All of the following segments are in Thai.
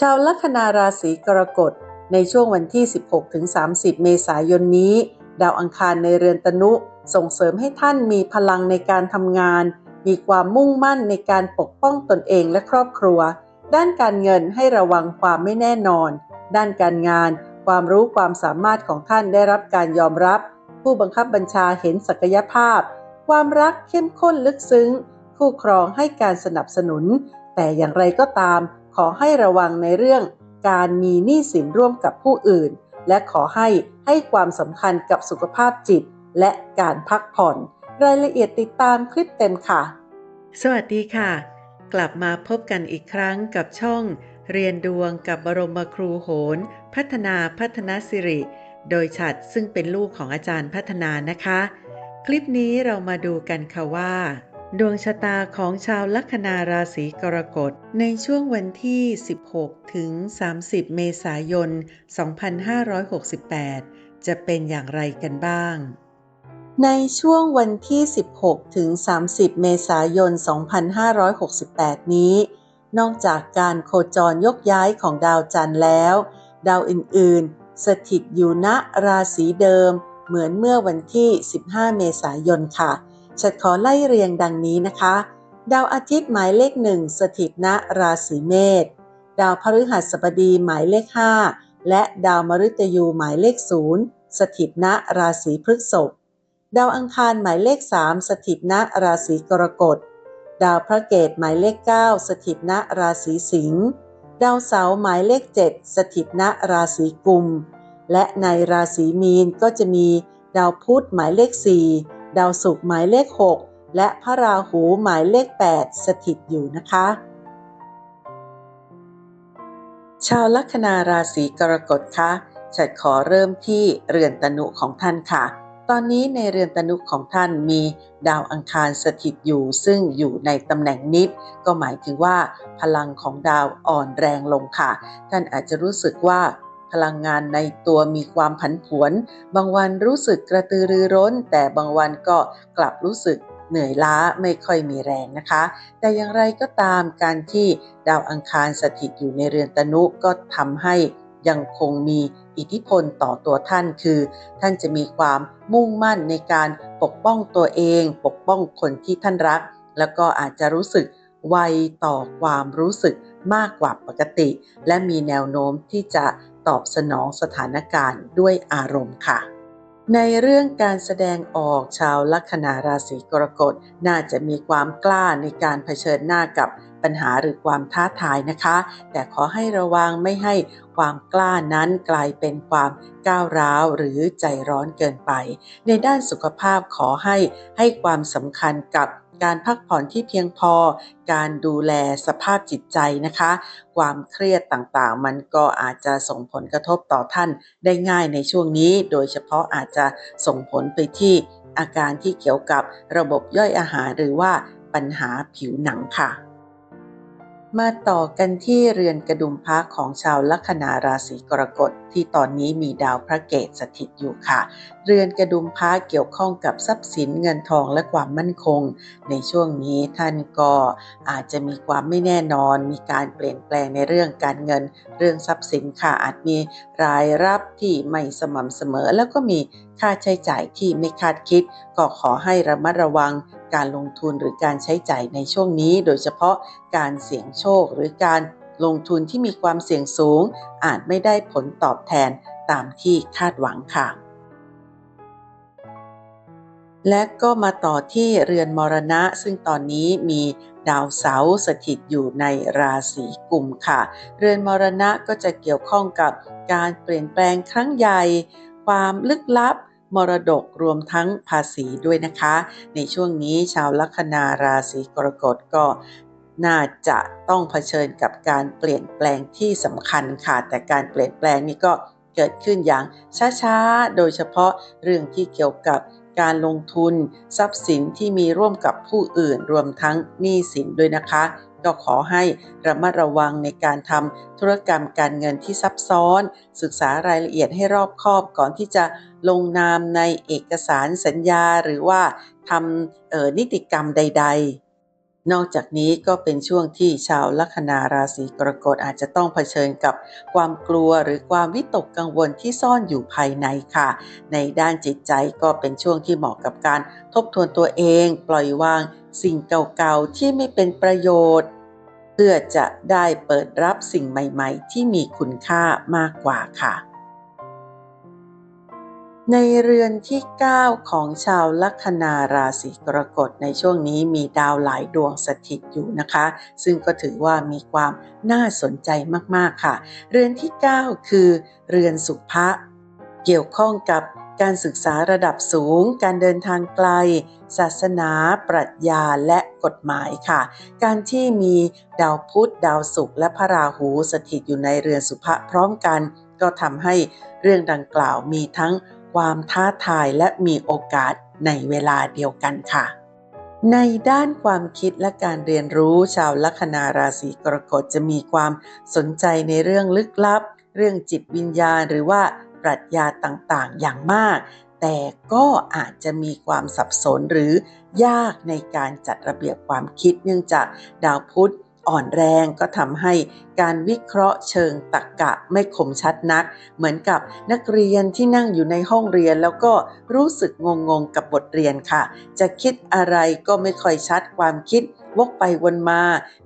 ชาวลัคนาราศีกรกฎในช่วงวันที่ 16-30 เมษายนนี้ ดาวอังคารในเรือนตนุ ส่งเสริมให้ท่านมีพลังในการทำงาน มีความมุ่งมั่นในการปกป้องตนเองและครอบครัว ด้านการเงินให้ระวังความไม่แน่นอน ด้านการงาน ความรู้ความสามารถของท่านได้รับการยอมรับ ผู้บังคับบัญชาเห็นศักยภาพ ความรักเข้มข้นลึกซึ้ง คู่ครองให้การสนับสนุน แต่อย่างไรก็ตาม ขอให้ระวังในเรื่องการมีหนี้สินร่วมกับผู้อื่น และขอให้ให้ความสำคัญกับสุขภาพจิต และการพักผ่อน รายละเอียดติดตามคลิปเต็มค่ะ สวัสดีค่ะ กลับมาพบกันอีกครั้งกับช่อง เรียนดวงกับบรมครูโหน พัฒนาพัฒนสิริ โดยฉัดซึ่งเป็นลูกของอาจารย์พัฒนานะคะ คลิปนี้เรามาดูกันค่ะว่า ดวงชะตาของชาวลัคนาราศีกรกฎ ในช่วงวันที่ 16 ถึง 30 เมษายน 2568 จะเป็นอย่างไรกันบ้าง ในช่วงวันที่ 16 ถึง 30 เมษายน 2568 นี้ นอกจากการโคจรยกย้ายของดาวจันทร์แล้ว ดาวอื่นๆ สถิตอยู่ณราศีเดิม เหมือนเมื่อวันที่ 15 เมษายนค่ะ ฉันขอไล่เรียงดังนี้นะคะ ดาวอาทิตย์หมายเลขหนึ่งสถิตณราศีเมษ ดาวพฤหัสบดีหมายเลข 5 และดาวมฤตยูหมายเลขศูนย์สถิตณราศีพฤษภ ดาวอังคารหมายเลข 3 สถิตณราศีกรกฎ ดาวพระเกตหมายเลข 9 สถิตณราศีสิงห์ ดาวเสาร์หมายเลข 7 สถิตณราศีกุม และในราศีมีนก็จะมีดาวพุธหมายเลข 4 ดาวศุกร์หมายเลข 6 และพระราหูหมายเลข 8 สถิตอยู่นะคะ ชาวลัคนาราศีกรกฎคะฉันขอเริ่มที่เรือนตนุของท่านค่ะ ตอนนี้ในเรือนตนุของท่านมีดาวอังคารสถิตอยู่ ซึ่งอยู่ในตำแหน่งนิด ก็หมายถึงว่าพลังของดาวอ่อนแรงลงค่ะ ท่านอาจจะรู้สึกว่า พลังงานในตัวมีความผันผวน บางวันรู้สึกกระตือรือร้น แต่บางวันก็กลับรู้สึกเหนื่อยล้าไม่ค่อยมีแรงนะคะ แต่อย่างไรก็ตามการที่ดาวอังคารสถิตอยู่ในเรือนตนุก็ทำให้ยังคงมีอิทธิพลต่อตัวท่านคือ ท่านจะมีความมุ่งมั่นในการปกป้องตัวเอง ปกป้องคนที่ท่านรัก แล้วก็อาจจะรู้สึกไวต่อความรู้สึกมากกว่าปกติ และมีแนวโน้มที่จะ ตอบสนองสถานการณ์ด้วยอารมณ์ค่ะ ในเรื่องการแสดงออกชาวลัคนาราศีกรกฎน่าจะมีความกล้าในการเผชิญหน้ากับปัญหาหรือความท้าทายนะคะ แต่ขอให้ระวังไม่ให้ความกล้านั้นกลายเป็นความก้าวร้าวหรือใจร้อนเกินไป ในด้านสุขภาพขอให้ให้ความสำคัญกับ การพักผ่อนที่เพียงพอ การดูแลสภาพจิตใจนะคะ ความเครียดต่างๆ มันก็อาจจะส่งผลกระทบต่อท่านได้ง่ายในช่วงนี้ โดยเฉพาะอาจจะส่งผลไปที่อาการที่เกี่ยวกับระบบย่อยอาหารหรือว่าปัญหาผิวหนังค่ะ มาต่อกันที่เรือนกระดุมพระของชาวลัคนาราศีกรกฎที่ตอนนี้มีดาวพระเกตสถิตอยู่ค่ะ เรือนกระดุมพระเกี่ยวข้องกับทรัพย์สินเงินทองและความมั่นคง ในช่วงนี้ท่านก็อาจจะมีความไม่แน่นอน มีการเปลี่ยนแปลงในเรื่องการเงิน เรื่องทรัพย์สินค่ะอาจมีรายรับที่ไม่สม่ำเสมอ แล้วก็มีค่าใช้จ่ายที่ไม่คาดคิด ก็ขอให้ระมัดระวังการลงทุนหรือการใช้จ่ายในช่วงนี้ โดยเฉพาะการเสี่ยงโชคหรือการลงทุนที่มีความเสี่ยงสูง อาจไม่ได้ผลตอบแทนตามที่คาดหวังค่ะ และก็มาต่อที่เรือนมรณะ ซึ่งตอนนี้มีดาวเสาร์สถิตอยู่ในราศีกุมค่ะ เรือนมรณะก็จะเกี่ยวข้องกับการเปลี่ยนแปลงครั้งใหญ่ ความลึกลับ มรดกรวมทั้งภาษีด้วยนะคะ ในช่วงนี้ชาวลัคนาราศีกรกฎก็น่าจะต้องเผชิญกับการเปลี่ยนแปลงที่สำคัญค่ะ แต่การเปลี่ยนแปลงนี้ก็เกิดขึ้นอย่างช้าๆ โดยเฉพาะเรื่องที่เกี่ยวกับ การลงทุน ทรัพย์สินที่มีร่วมกับผู้อื่นรวมทั้งหนี้สินด้วยนะคะ ก็ขอให้ระมัดระวังในการทำธุรกรรมการเงินที่ซับซ้อน ศึกษารายละเอียดให้รอบคอบก่อนที่จะลงนามในเอกสารสัญญาหรือว่าทำนิติกรรมใด ๆ นอกจากนี้ก็เป็นช่วงที่ชาวลัคนาราศีกรกฎอาจจะต้องเผชิญกับความกลัวหรือความวิตกกังวลที่ซ่อนอยู่ภายในค่ะ ในด้านจิตใจก็เป็นช่วงที่เหมาะกับการทบทวนตัวเอง ปล่อยวางสิ่งเก่าๆที่ไม่เป็นประโยชน์ เพื่อจะได้เปิดรับสิ่งใหม่ ๆ ที่มีคุณค่ามากกว่าค่ะ ในเรือนที่ 9 ของชาวลัคนาราศีกรกฎในช่วงนี้มีดาวหลายดวงสถิตอยู่นะคะ ซึ่งก็ถือว่ามีความน่าสนใจมากๆค่ะ เรือนที่ 9 คือ เรือนสุภะเกี่ยวข้องกับการศึกษาระดับสูง การเดินทางไกล ศาสนา ปรัชญาและกฎหมายค่ะ การที่มีดาวพุธดาวศุกร์และพระราหูสถิตอยู่ในเรือนสุภะพร้อมกัน ก็ทำให้เรื่องดังกล่าวมีทั้ง ความท้าทายและมีโอกาสในเวลาเดียวกันค่ะ ในด้านความคิดและการเรียนรู้ชาวลัคนาราศีกรกฎจะมีความสนใจในเรื่องลึกลับ เรื่องจิตวิญญาณ หรือว่าปรัชญาต่างๆ อย่างมาก แต่ก็อาจจะมีความสับสนหรือยากในการจัดระเบียบความคิดเนื่องจากดาวพุธ อ่อนแรงก็ทำให้การวิเคราะห์เชิงตรรกะไม่คมชัดนัก เหมือนกับนักเรียนที่นั่งอยู่ในห้องเรียน แล้วก็รู้สึกงงๆกับบทเรียนค่ะ จะคิดอะไรก็ไม่ค่อยชัดความคิด วกไปวนมา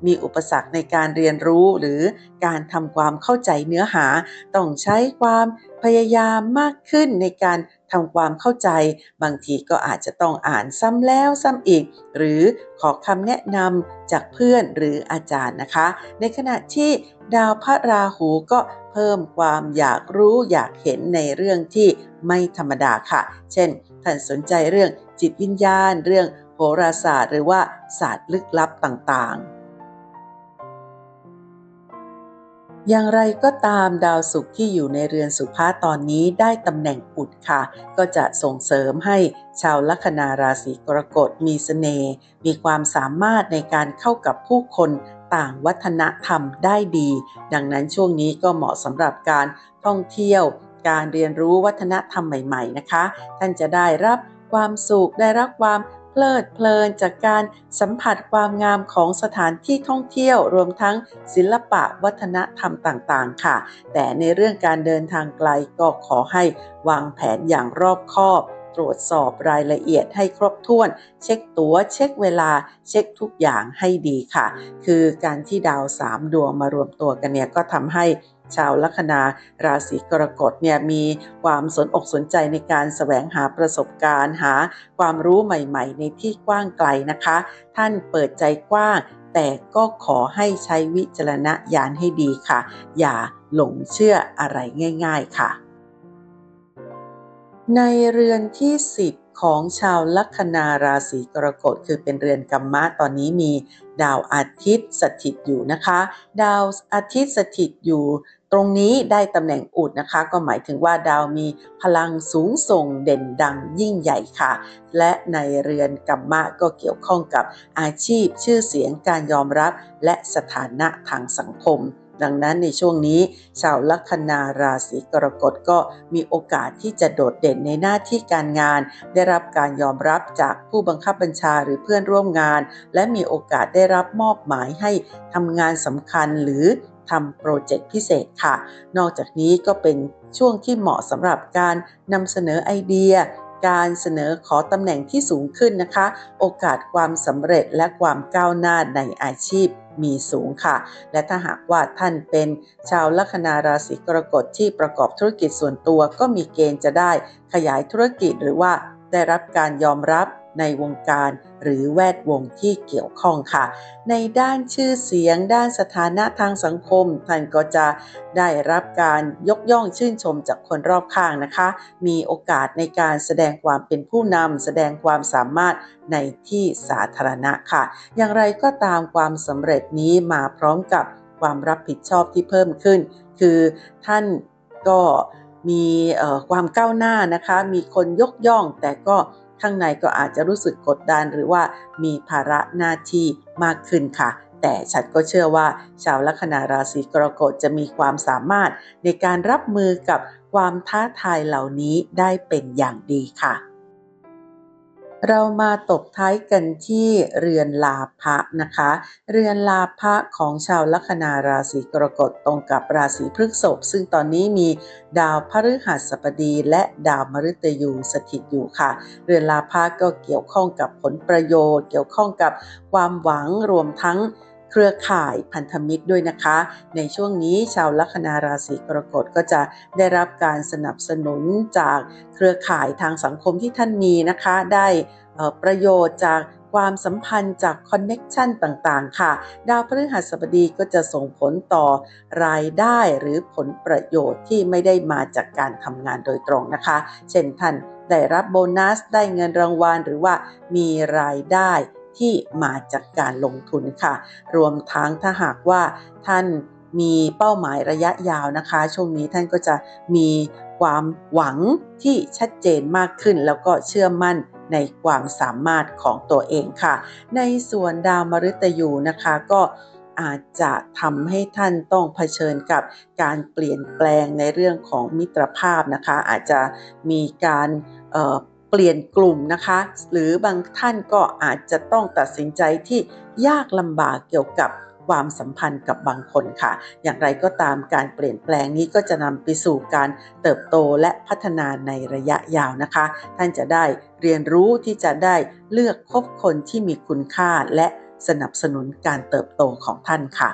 มีอุปสรรคในการเรียนรู้หรือการทำความเข้าใจเนื้อหา ต้องใช้ความพยายามมากขึ้นในการทำความเข้าใจ บางทีก็อาจจะต้องอ่านซ้ำแล้วซ้ำอีก หรือขอคำแนะนำจากเพื่อนหรืออาจารย์นะคะ ในขณะที่ดาวพระราหูก็เพิ่มความอยากรู้อยากเห็นในเรื่องที่ไม่ธรรมดาค่ะ เช่นท่านสนใจเรื่องจิตวิญญาณเรื่อง โหราศาสตร์ หรือว่าศาสตร์ลึกลับต่างๆ อย่างไรก็ตามดาวศุกร์ที่อยู่ในเรือนสุภาตอนนี้ได้ตำแหน่งอุดค่ะ ก็จะส่งเสริมให้ชาวลัคนาราศีกรกฎมีสเสน่ห์มีความสามารถในการเข้ากับผู้คนต่างวัฒนธรรมได้ดี ดังนั้นช่วงนี้ก็เหมาะสำหรับการท่องเที่ยว การเรียนรู้วัฒนธรรมใหม่ ๆ นะคะ ท่านจะได้รับความสุขได้รับความ เพลิดเพลินจากการสัมผัสความงามของสถานที่ท่องเที่ยวรวมทั้งศิลปะวัฒนธรรมต่างๆ ค่ะ แต่ในเรื่องการเดินทางไกลก็ขอให้วางแผนอย่างรอบคอบ ตรวจสอบรายละเอียดให้ครบถ้วน เช็คตัวเช็คเวลา เช็คทุกอย่างให้ดีค่ะ คือการที่ดาวสามดวงมารวมตัวกันเนี่ยก็ทำให้ชาวลัคนาราศีกรกฎเนี่ยมีความสนอกสนใจในการแสวงหาประสบการณ์ หาความรู้ใหม่ ๆ ในที่กว้างไกลนะคะ ท่านเปิดใจกว้าง แต่ก็ขอให้ใช้วิจารณญาณให้ดีค่ะ อย่าหลงเชื่ออะไรง่าย ๆ ค่ะ ในเรือนที่ 10 ของชาวลัคนาราศีกรกฎคือเป็นเรือนกัมมะตอนนี้มีดาวอาทิตย์สถิตอยู่นะคะ ดาวอาทิตย์สถิตอยู่ ตรงนี้ได้ตำแหน่งอุดนะคะ ก็หมายถึงว่าดาวมีพลังสูงส่งเด่นดังยิ่งใหญ่ค่ะ และในเรือนกัมมะก็เกี่ยวข้องกับอาชีพชื่อเสียงการยอมรับและสถานะทางสังคม ดังนั้นในช่วงนี้ชาวลัคนาราศีกรกฎก็มีโอกาสที่จะโดดเด่นในหน้าที่การงาน ได้รับการยอมรับจากผู้บังคับบัญชาหรือเพื่อนร่วมงาน และมีโอกาสได้รับมอบหมายให้ทำงานสำคัญหรือทำโปรเจกต์พิเศษค่ะ นอกจากนี้ก็เป็นช่วงที่เหมาะสำหรับการนำเสนอไอเดีย การเสนอขอตำแหน่งที่สูงขึ้นนะคะ โอกาสความสำเร็จและความก้าวหน้าในอาชีพมีสูงค่ะ และถ้าหากว่าท่านเป็นชาวลัคนาราศีกรกฎที่ประกอบธุรกิจส่วนตัวก็มีเกณฑ์จะได้ขยายธุรกิจหรือว่าได้รับการยอมรับ ในวงการหรือแวดวงที่เกี่ยวข้องค่ะ ในด้านชื่อเสียง ด้านสถานะทางสังคม ท่านก็จะได้รับการยกย่องชื่นชมจากคนรอบข้างนะคะ มีโอกาสในการแสดงความเป็นผู้นำแสดงความสามารถในที่สาธารณะค่ะ อย่างไรก็ตามความสำเร็จนี้มาพร้อมกับความรับผิดชอบที่เพิ่มขึ้น คือท่านก็มีความก้าวหน้านะคะ มีคนยกย่องแต่ก็ ข้างในก็อาจจะรู้สึกกดดันหรือว่ามีภาระหน้าที่มากขึ้นค่ะ แต่ฉันก็เชื่อว่า ชาวลัคนาราศีกรกฎจะมีความสามารถในการรับมือกับความท้าทายเหล่านี้ได้เป็นอย่างดีค่ะ เรามาตบท้ายกันที่เรือนลาภะนะคะ เรือนลาภะของชาวลัคนาราศีกรกฎตรงกับราศีพฤษภซึ่งตอนนี้มีดาวพฤหัสบดีและดาวมฤตยูสถิตอยู่ค่ะ เรือนลาภะก็เกี่ยวข้องกับผลประโยชน์ เกี่ยวข้องกับความหวังรวมทั้ง เครือข่ายพันธมิตรด้วยนะคะ ในช่วงนี้ชาวลัคนาราศีกรกฎก็จะได้รับการสนับสนุนจากเครือข่ายทางสังคมที่ท่านมีนะคะ ได้ประโยชน์จากความสัมพันธ์จากคอนเน็กชันต่างๆ ค่ะ ดาวพฤหัสบดีก็จะส่งผลต่อรายได้หรือผลประโยชน์ที่ไม่ได้มาจากการทำงานโดยตรงนะคะ เช่นท่านได้รับโบนัส ได้เงินรางวัลหรือว่ามีรายได้ ที่มาจากการลงทุนค่ะ รวมทั้งถ้าหากว่าท่านมีเป้าหมายระยะยาวนะคะ ช่วงนี้ท่านก็จะมีความหวังที่ชัดเจนมากขึ้น แล้วก็เชื่อมั่นในความสามารถของตัวเองค่ะ ในส่วนดาวมฤตยูนะคะก็อาจจะทำให้ท่านต้องเผชิญกับการเปลี่ยนแปลงในเรื่องของมิตรภาพนะคะ อาจจะมีการ เปลี่ยนกลุ่มนะคะ หรือบางท่านก็อาจจะต้องตัดสินใจที่ยากลำบากเกี่ยวกับความสัมพันธ์กับบางคนค่ะ อย่างไรก็ตามการเปลี่ยนแปลงนี้ก็จะนำไปสู่การเติบโตและพัฒนาในระยะยาวนะคะ ท่านจะได้เรียนรู้ที่จะได้เลือกคบคนที่มีคุณค่าและสนับสนุนการเติบโตของท่านค่ะ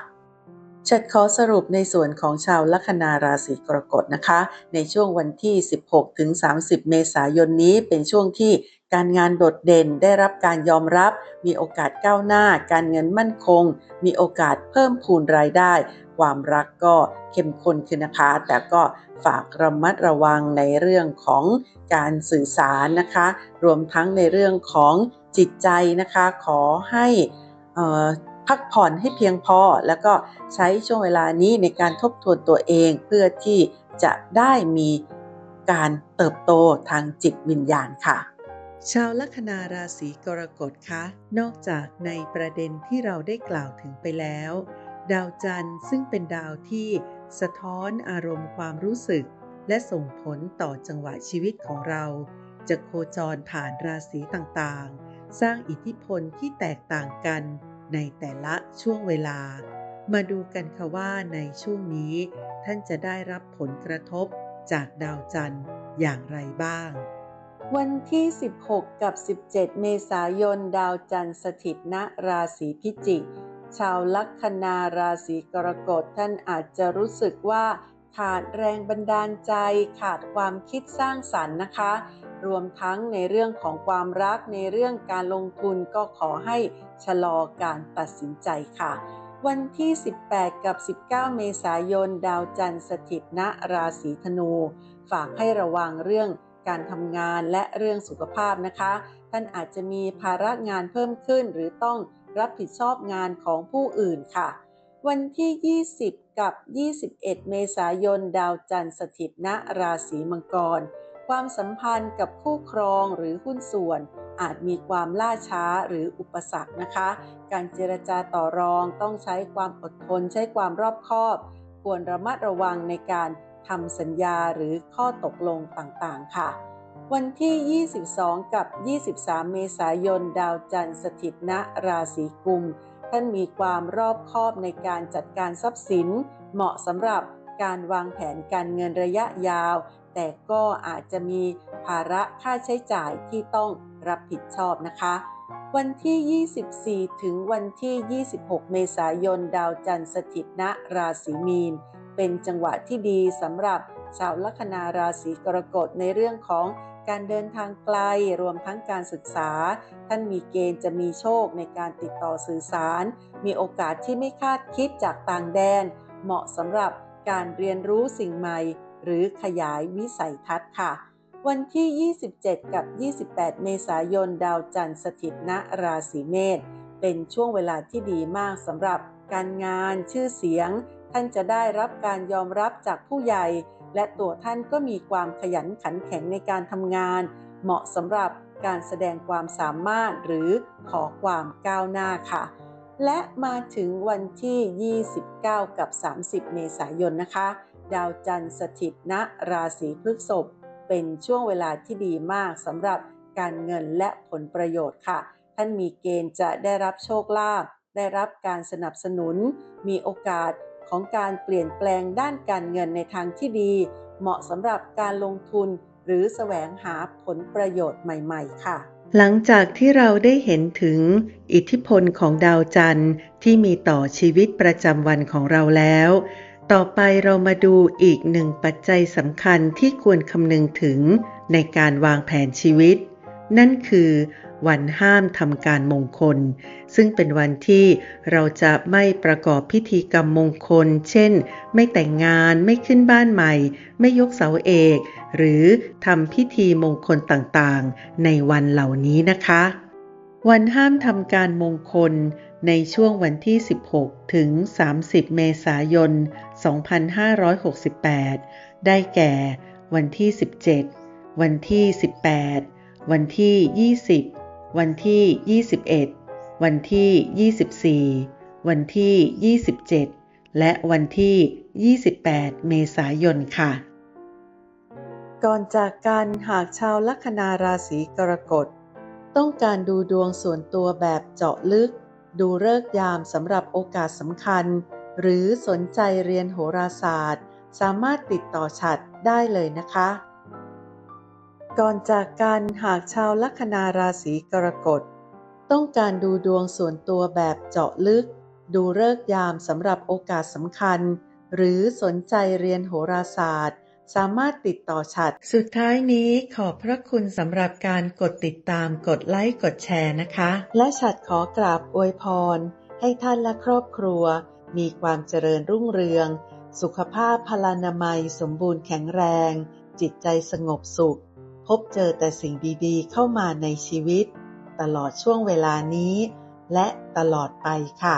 ฉัดขอสรุปในส่วนของชาวลัคนาราศีกรกฎนะคะ ในช่วงวันที่ 16 ถึง 30 เมษายนนี้เป็นช่วงที่การงานโดดเด่นได้รับการยอมรับ มีโอกาสก้าวหน้า การเงินมั่นคง มีโอกาสเพิ่มพูนรายได้ ความรักก็เข้มข้นขึ้นนะคะ แต่ก็ฝากระมัดระวังในเรื่องของการสื่อสารนะคะ รวมทั้งในเรื่องของจิตใจนะคะ ขอให้ พักผ่อนให้เพียงพอ แล้วก็ใช้ช่วงเวลานี้ในการทบทวนตัวเอง เพื่อที่จะได้มีการเติบโตทางจิตวิญญาณค่ะ ชาวลัคนาราศีกรกฎคะนอกจากในประเด็นที่เราได้กล่าวถึงไปแล้ว ดาวจันทร์ซึ่งเป็นดาวที่สะท้อนอารมณ์ความรู้สึก และส่งผลต่อจังหวะชีวิตของเรา จะโคจรผ่านราศีต่างๆ สร้างอิทธิพลที่แตกต่างกัน ในแต่ละช่วงเวลา มาดูกันค่ะว่าในช่วงนี้ ท่านจะได้รับผลกระทบจากดาวจันทร์อย่างไรบ้าง วันที่ 16 กับ 17 เมษายน ดาวจันทร์สถิตณราศีพิจิก ชาวลัคนาราศีกรกฎท่านอาจจะรู้สึกว่าขาดแรงบันดาลใจ ขาดความคิดสร้างสรรค์นะคะ รวมทั้งในเรื่องของความรักในเรื่องการลงทุนก็ขอให้ ชะลอการตัดสินใจค่ะ วันที่ 18 กับ 19 เมษายน ดาวจันทร์สถิตณราศีธนู ฝากให้ระวังเรื่องการทำงานและเรื่องสุขภาพนะคะ ท่านอาจจะมีภาระงานเพิ่มขึ้น หรือต้องรับผิดชอบงานของผู้อื่นค่ะ วันที่ 20 กับ 21 เมษายน ดาวจันทร์สถิตณราศีมังกร ความสัมพันธ์กับคู่ครองหรือหุ้นส่วน อาจมีความล่าช้าหรืออุปสรรคนะคะ การเจรจาต่อรองต้องใช้ความอดทน ใช้ความรอบคอบ ควรระมัดระวังในการทำสัญญาหรือข้อตกลงต่างๆ ค่ะ วันที่ 22 กับ 23 เมษายน ดาวจันทร์สถิตณราศีกุม ท่านมีความรอบคอบในการจัดการทรัพย์สิน เหมาะสำหรับการวางแผนการเงินระยะยาว แต่ก็อาจจะมีภาระค่าใช้จ่ายที่ต้องรับผิดชอบนะคะ วันที่ 24 ถึงวันที่ 26 เมษายนดาวจันทร์สถิตณราศีมีน เป็นจังหวะที่ดีสำหรับชาวลัคนาราศีกรกฎในเรื่องของการเดินทางไกลรวมทั้งการศึกษา ท่านมีเกณฑ์จะมีโชคในการติดต่อสื่อสาร มีโอกาสที่ไม่คาดคิดจากต่างแดน เหมาะสำหรับการเรียนรู้สิ่งใหม่ หรือขยายวิสัยทัศน์ค่ะ วันที่ 27 กับ 28 เมษายนดาวจันทร์สถิตณราศีเมษเป็นช่วงเวลาที่ดีมากสำหรับการงานชื่อเสียง ท่านจะได้รับการยอมรับจากผู้ใหญ่ และตัวท่านก็มีความขยันขันแข็งในการทำงาน เหมาะสำหรับการแสดงความสามารถหรือขอความก้าวหน้าค่ะ และมาถึงวันที่ 29 กับ 30 เมษายนนะคะ ดาวจันทร์สถิตณราศีพฤษภเป็นช่วงเวลาที่ดีมากสำหรับการเงินและผลประโยชน์ค่ะ ท่านมีเกณฑ์จะได้รับโชคลาภได้รับการสนับสนุน มีโอกาสของการเปลี่ยนแปลงด้านการเงินในทางที่ดี เหมาะสำหรับการลงทุนหรือแสวงหาผลประโยชน์ใหม่ ๆ ค่ะ หลังจากที่เราได้เห็นถึงอิทธิพลของดาวจันทร์ที่มีต่อชีวิตประจำวันของเราแล้ว ต่อไปเรามาดูอีกหนึ่งปัจจัยสำคัญที่ควรคำนึงถึงในการวางแผนชีวิต นั่นคือวันห้ามทำการมงคล ซึ่งเป็นวันที่เราจะไม่ประกอบพิธีกรรมมงคล เช่น ไม่แต่งงานไม่ขึ้นบ้านใหม่ ไม่ยกเสาเอก หรือทำพิธีมงคลต่างๆ ในวันเหล่านี้นะคะ วันห้ามทำการมงคล ในช่วงวันที่ 16 ถึง 30 เมษายน 2568 ได้แก่ วันที่ 17 วันที่ 18 วันที่ 20 วันที่ 21 วันที่ 24 วันที่ 27 และวันที่ 28 เมษายนค่ะ ก่อนจากกันหากชาวลัคนาราศีกรกฎ ต้องการดูดวงส่วนตัวแบบเจาะลึก ดูเลิกยามสำหรับโอกาสสำคัญ หรือสนใจเรียนโหราศาสตร์ สามารถติดต่อฉัดได้เลยนะคะ ก่อนจากกันหากชาวลัคนาราศีกรกฎต้องการดูดวงส่วนตัวแบบเจาะลึก ดูเลิกยามสำหรับโอกาสสำคัญ หรือสนใจเรียนโหราศาสตร์ สามารถติดต่อฉัด สุดท้ายนี้ขอบพระคุณสำหรับการกดติดตามกดไลค์กดแชร์นะคะ และฉัดขอกราบอวยพร ให้ท่านและครอบครัว มีความเจริญรุ่งเรือง สุขภาพพลานามัยสมบูรณ์แข็งแรง จิตใจสงบสุข พบเจอแต่สิ่งดีๆ เข้ามาในชีวิต ตลอดช่วงเวลานี้ และตลอดไปค่ะ